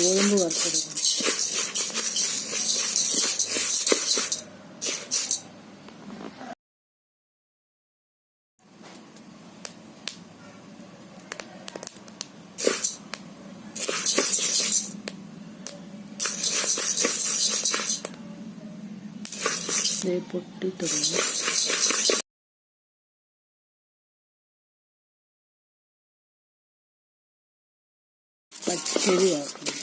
ഗോതമ്പ് വറുത്തെടുക്കണം ദേ പൊട്ടി തുടങ്ങി പച്ചരി ആക്കണം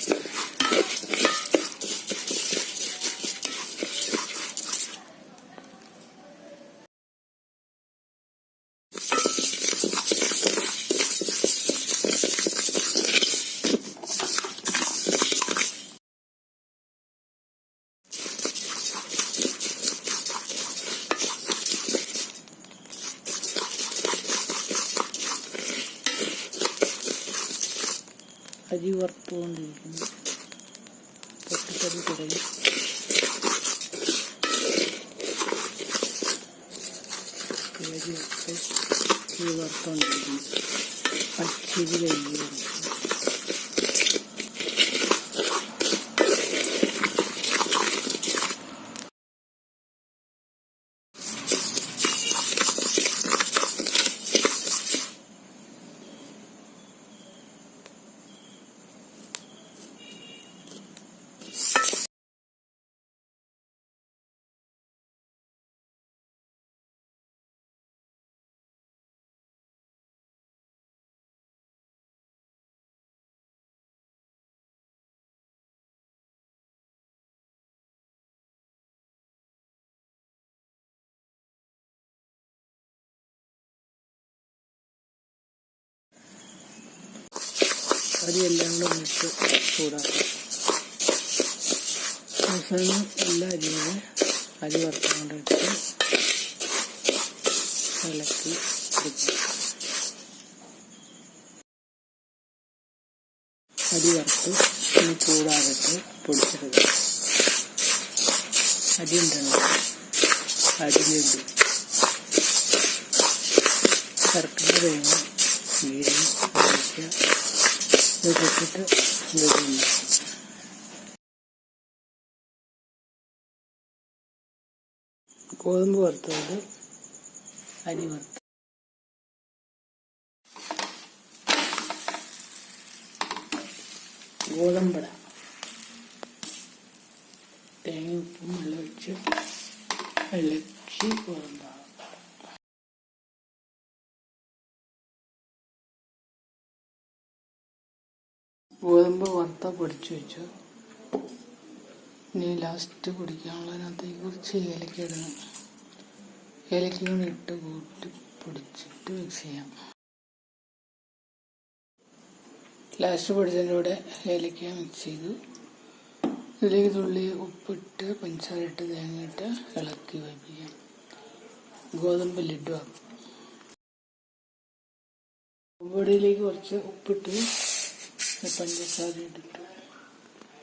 അരി വറുത്തുകൊണ്ടിരിക്കുന്നു. പൊട്ടിക്കറി തുടങ്ങി. അരി വറുത്ത് അരി വറുത്തുകൊണ്ടിരിക്കുന്നു പച്ചരി കഴിഞ്ഞു അരി എല്ലാം കൂടെ ഒന്നിച്ച് ചൂടാക്കാം. അവസാനം എല്ലാ അരിയും അരി വറുത്തുകൊണ്ടിട്ട് ഇളക്കി എടുക്കും. അരി വറുത്ത് ഇനി ചൂടാകട്ട് പൊടിച്ചെടുക്കുക അരി ഉണ്ടല്ലോ. അരിയുണ്ട് ശർക്കര തേങ്ങ നീരും ഇതൊക്കെ ഇട്ടിട്ട് ഇടുന്നു ഗോതമ്പ് വറുത്തത് അരി വറുത്ത് ഗോതമ്പട തേങ്ങ ഉപ്പും വെള്ളം ഒഴിച്ച് ഇളക്കി ഗോതമ്പാണ് ഗോതമ്പ് വറുത്ത പൊടിച്ചു വെച്ചു. ഇനി ലാസ്റ്റ് പൊടിക്കാനുള്ളതിനകത്തേക്ക് കുറച്ച് ഏലക്ക ഇടണം. ഏലക്ക കൂടി ഇട്ട് കൂട്ടി പൊടിച്ചിട്ട് മിക്സ് ചെയ്യാം. ലാസ്റ്റ് പൊടിച്ചതിന്റെ കൂടെ ഏലക്ക മിക്സ് ചെയ്തു. ഇതിലേക്ക് തുള്ളി ഉപ്പിട്ട് പഞ്ചസാര ഇട്ട് തേങ്ങ ഇട്ട് ഇളക്കി വയ്പ്പിക്കാം ഗോതമ്പ് ലഡു ആക്കും. പൊടിയിലേക്ക് കുറച്ച് ഉപ്പിട്ട് പഞ്ചസാര ഇട്ടിട്ട്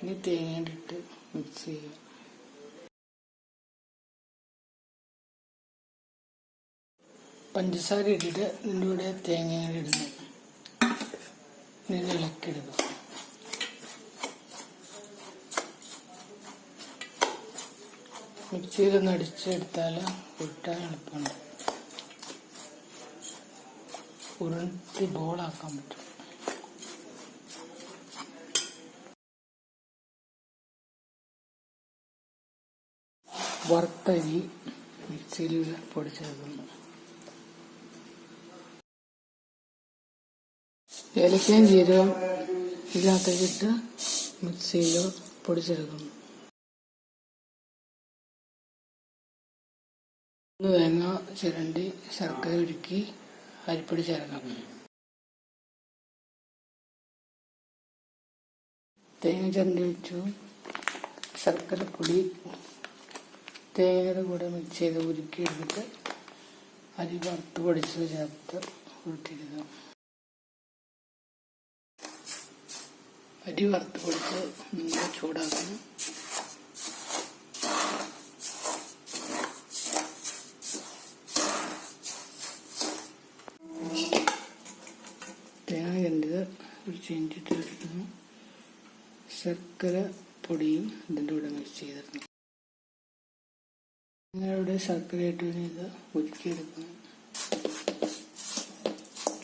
ഇനി തേങ്ങ ഇട്ടിട്ട് മിക്സ് ചെയ്യുക പഞ്ചസാര ഇട്ടിട്ട് ഇതിന്റെ കൂടെ തേങ്ങ ഇടുന്നു ഇനി ഇളക്കിയെടുക്കും മിക്സിയിലൊന്ന് അടിച്ചെടുത്താൽ ഉരുട്ടാൻ എളുപ്പമുണ്ട് ഉരുട്ടി ബോളാക്കാൻ പറ്റും. വറുത്തരി മിക്സിയിൽ പൊടിച്ചെടുക്കുന്നു. ഏലക്കയും ജീരകം ഇതിനകത്തേക്കിട്ട് മിക്സിയിൽ പൊടിച്ചെടുക്കുന്നു. ഒന്ന് തേങ്ങ ചിരണ്ടി ശർക്കര ഉരുക്കി അരിപ്പൊടി ചേർക്കാം. തേങ്ങ ചിരണ്ടി വെച്ചു. ശർക്കര പൊടി തേങ്ങയുടെ കൂടെ മിക്സ് ചെയ്ത് ഉരുക്കി എടുത്തിട്ട് അരി വറുത്ത് പൊടിച്ചത് ചേർത്ത് ഉരുട്ടിരുന്നു അരി വറുത്ത് പൊടിച്ച് നന്നായി ചൂടാക്കണം. തേങ്ങ ശർക്കര പൊടിയും ഇതിന്റെ കൂടെ മിക്സ് ചെയ്തിരുന്നു നിങ്ങളുടെ ശർക്കര ഇട്ട് ഇനി ഇത് ഒരുക്കിയെടുക്കുന്നു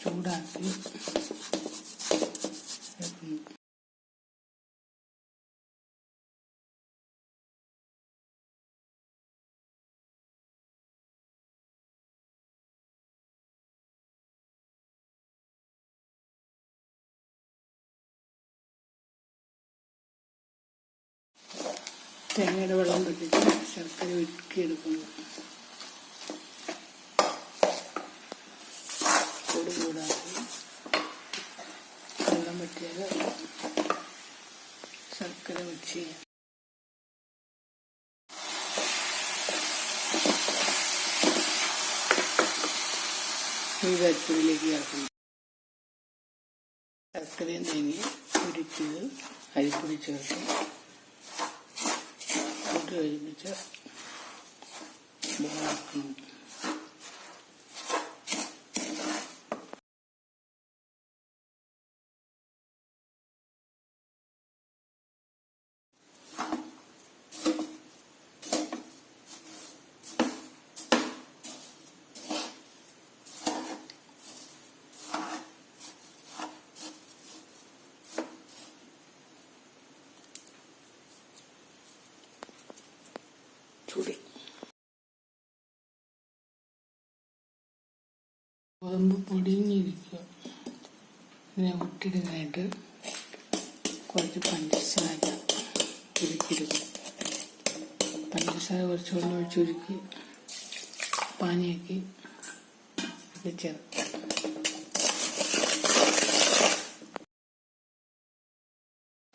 ചൂടാക്കി. തേങ്ങയുടെ വെള്ളം പറ്റിച്ച് ശർക്കര ഉരുക്കിയെടുക്കുന്നു. കൂടി കൂടാതെ വെള്ളം പറ്റിയത് ശർക്കര മിക്സ് ചെയ്യാം ചേർക്കുന്നു ശർക്കരയും തേങ്ങയും ഉരുക്കിയത് അരിപ്പൊടി ചേർത്ത് 그래, 이제 뭐가 പൊടിഞ്ഞിരിക്കുക. ഇതിനെ ഒട്ടിടുന്നതായിട്ട് കുറച്ച് പഞ്ചസാര ഉരുക്കിയെടുക്കും പഞ്ചസാര കുറച്ച് വെള്ളം ഒഴിച്ചുരുക്കി പാനിയാക്കി ചേർക്കും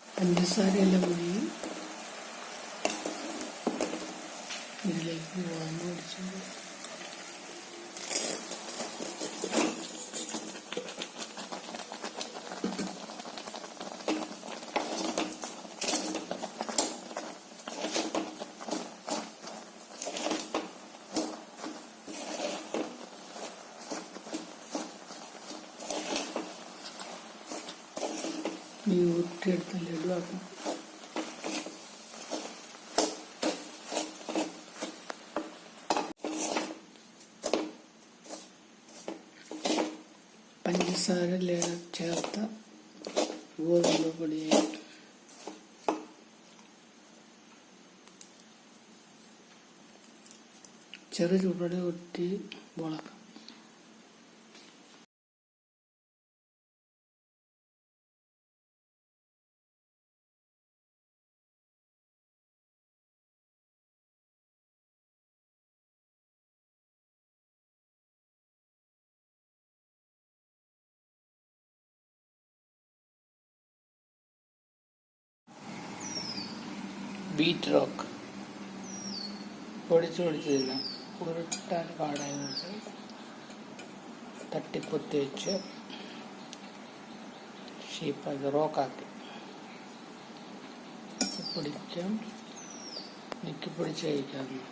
പഞ്ചസാരയെല്ലാം പൊടി ഇതിലേക്ക് വാങ്ങി പൊടിച്ചത് ഈ ഊറ്റിയെടുത്ത ലഡുവാക്കും പഞ്ചസാര ചേർത്ത ഗോതമ്പ് പൊടിയായിട്ട്. ചെറു ചൂടോടെ ഒട്ടി മുളക്കാം ബീറ്റ് റോക്ക് പൊടിച്ചു പൊടിച്ചില്ല ഉരുട്ടാൻ പാടായത് തട്ടിപ്പൊത്തി വെച്ച് ഷേപ്പാക്കി റോക്കാക്കി പൊടിച്ച് ഞെക്കി പൊടിച്ച് കഴിക്കാറുണ്ട്.